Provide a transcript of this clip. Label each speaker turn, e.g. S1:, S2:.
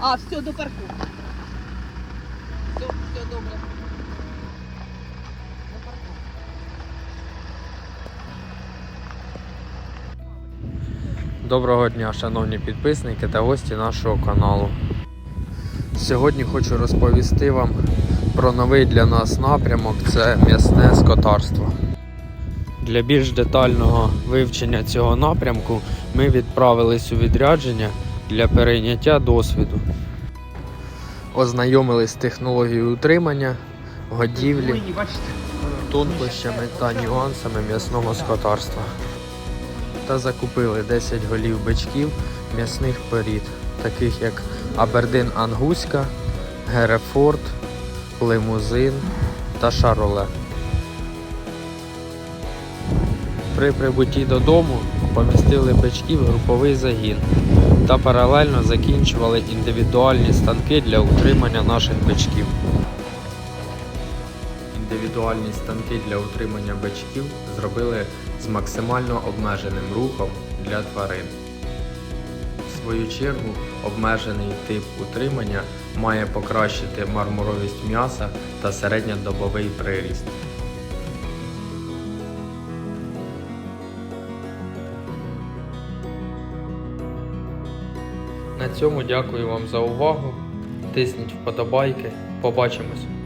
S1: А, все, до парку. Все, все добре. До парку.
S2: Доброго дня, шановні підписники та гості нашого каналу. Сьогодні хочу розповісти вам про новий для нас напрямок це м'ясне скотарство. Для більш детального вивчення цього напрямку ми відправились у відрядження для перейняття досвіду. Ознайомились з технологією утримання, годівлі, тонкощами та нюансами м'ясного скотарства та закупили 10 голів бичків м'ясних порід, таких як Абердин Ангуська, Герефорд, Лимузин та Шароле. При прибутті додому помістили бичків груповий загін та паралельно закінчували індивідуальні станки для утримання наших бичків. Індивідуальні станки для утримання бичків зробили з максимально обмеженим рухом для тварин. В свою чергу, обмежений тип утримання має покращити мармуровість м'яса та середньодобовий приріст. На цьому дякую вам за увагу. Тисніть вподобайки. Побачимось!